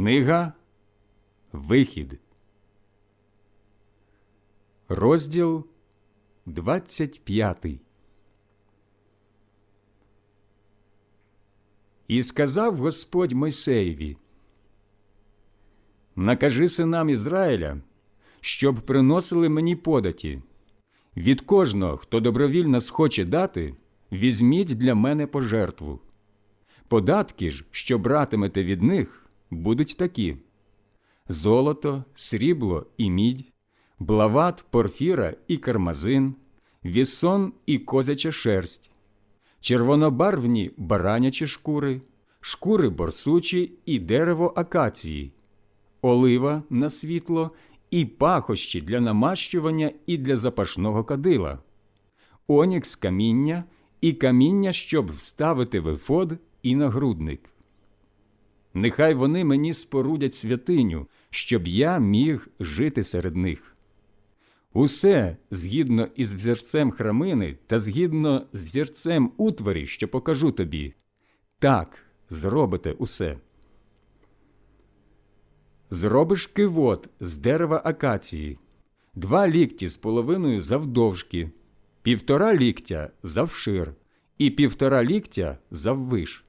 Книга Вихід. Розділ 25. І сказав Господь Мойсеєві: Накажи синам Ізраїля, щоб приносили мені податі. Від кожного, хто добровільно схоче дати, візьміть для мене пожертву. Податки ж, що братимете від них, будуть такі: золото, срібло і мідь, блават, порфіра і кармазин, вісон і козяча шерсть, червонобарвні баранячі шкури, шкури борсучі і дерево акації, олива на світло і пахощі для намащування і для запашного кадила, онікс каміння і каміння, щоб вставити в ефод і нагрудник. Нехай вони мені спорудять святиню, щоб я міг жити серед них. Усе згідно із взірцем храмини та згідно з взірцем утворі, що покажу тобі, так зробите усе. Зробиш кивот з дерева акації, два лікті з половиною завдовжки, півтора ліктя завшир і півтора ліктя заввиш,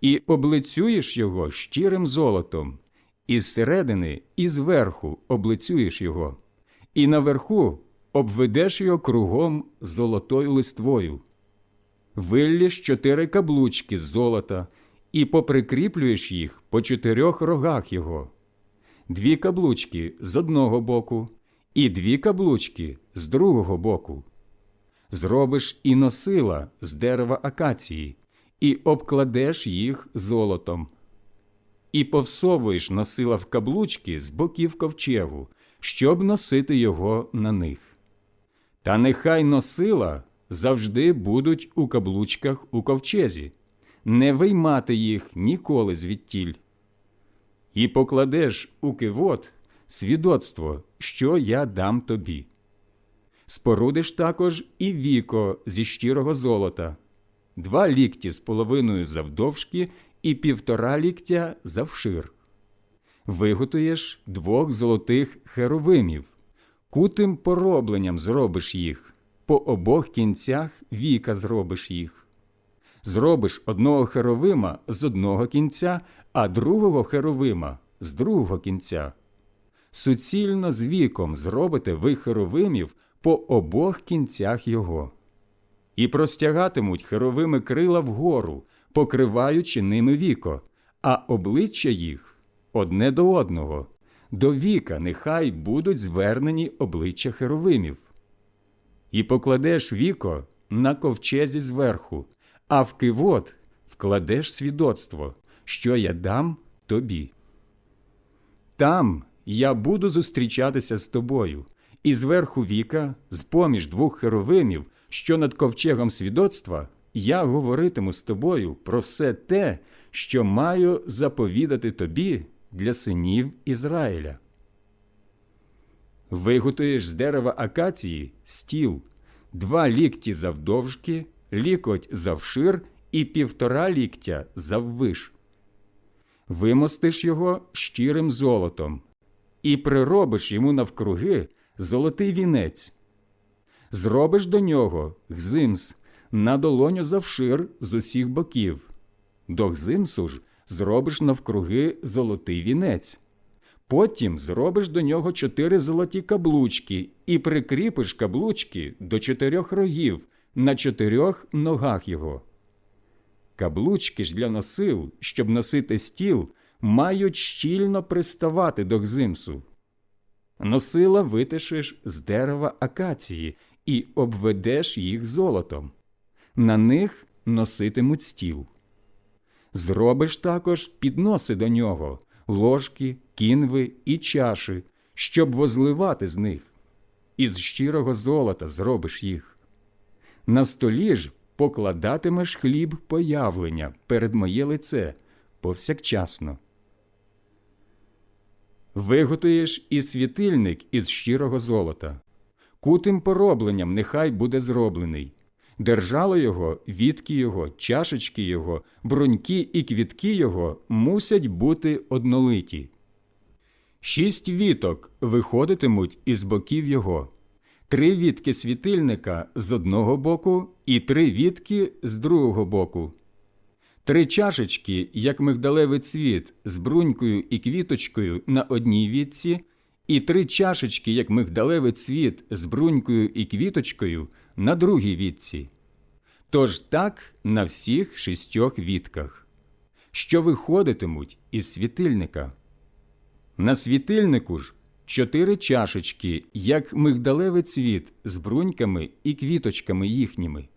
і облицюєш його щирим золотом, і зсередини і зверху облицюєш його, і наверху обведеш його кругом золотою листвою. Виллєш чотири каблучки з золота і поприкріплюєш їх по чотирьох рогах його, дві каблучки з одного боку, і дві каблучки з другого боку. Зробиш і носила з дерева акації, і обкладеш їх золотом, і повсовуєш носила в каблучки з боків ковчегу, щоб носити його на них. Та нехай носила завжди будуть у каблучках у ковчезі, не виймати їх ніколи звідтіль. І покладеш у кивот свідоцтво, що я дам тобі. Спорудиш також і віко зі щирого золота, два лікті з половиною завдовжки і півтора ліктя завшир. Виготуєш двох золотих херовимів, кутим поробленням зробиш їх, по обох кінцях віка зробиш їх. Зробиш одного херовима з одного кінця, а другого херовима з другого кінця. Суцільно з віком зробите ви херовимів по обох кінцях його. І простягатимуть херовими крила вгору, покриваючи ними віко, а обличчя їх одне до одного, до віка нехай будуть звернені обличчя херовимів. І покладеш віко на ковчезі зверху, а в кивот вкладеш свідоцтво, що я дам тобі. Там я буду зустрічатися з тобою, і зверху віка, з поміж двох херовимів, що над ковчегом свідоцтва, я говоритиму з тобою про все те, що маю заповідати тобі для синів Ізраїля. Виготуєш з дерева акації стіл, два лікті завдовжки, лікоть завшир і півтора ліктя заввиш. Вимостиш його щирим золотом і приробиш йому навкруги золотий вінець. Зробиш до нього гзимс на долоню завшир з усіх боків. До гзимсу ж зробиш навкруги золотий вінець. Потім зробиш до нього чотири золоті каблучки і прикріпиш каблучки до чотирьох рогів на чотирьох ногах його. Каблучки ж для носил, щоб носити стіл, мають щільно приставати до гзимсу. Носила витишиш з дерева акації і обведеш їх золотом. На них носитимуть стіл. Зробиш також підноси до нього, ложки, кінви і чаші, щоб возливати з них. Із щирого золота зробиш їх. На столі ж покладатимеш хліб появлення перед моє лице повсякчасно. Виготуєш і світильник із щирого золота. Кутим поробленням нехай буде зроблений. Держало його, вітки його, чашечки його, бруньки і квітки його мусять бути однолиті. Шість віток виходитимуть із боків його, три вітки світильника з одного боку і три вітки з другого боку. Три чашечки, як мигдалевий цвіт, з брунькою і квіточкою на одній вітці, і три чашечки, як мигдалевий цвіт, з брунькою і квіточкою на другій вітці. Тож так на всіх шістьох вітках, що виходитимуть із світильника. На світильнику ж чотири чашечки, як мигдалевий цвіт з бруньками і квіточками їхніми.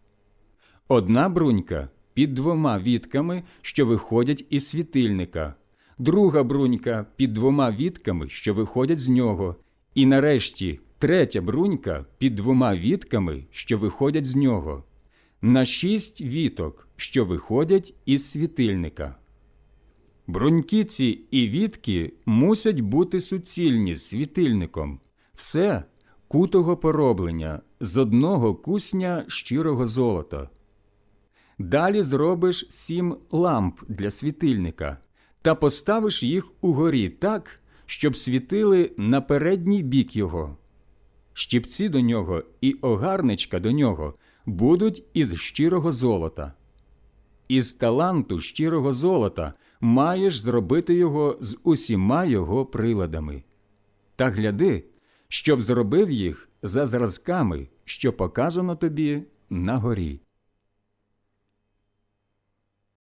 Одна брунька під двома вітками, що виходять із світильника, друга брунька під двома вітками, що виходять з нього, і нарешті третя брунька під двома вітками, що виходять з нього, на шість віток, що виходять із світильника. Брунькиці і вітки мусять бути суцільні з світильником. Все кутого пороблення з одного кусня щирого золота. Далі зробиш сім ламп для світильника та поставиш їх угорі так, щоб світили на передній бік його. Щіпці до нього і огарничка до нього будуть із щирого золота. Із таланту щирого золота маєш зробити його з усіма його приладами. Та гляди, щоб зробив їх за зразками, що показано тобі на горі.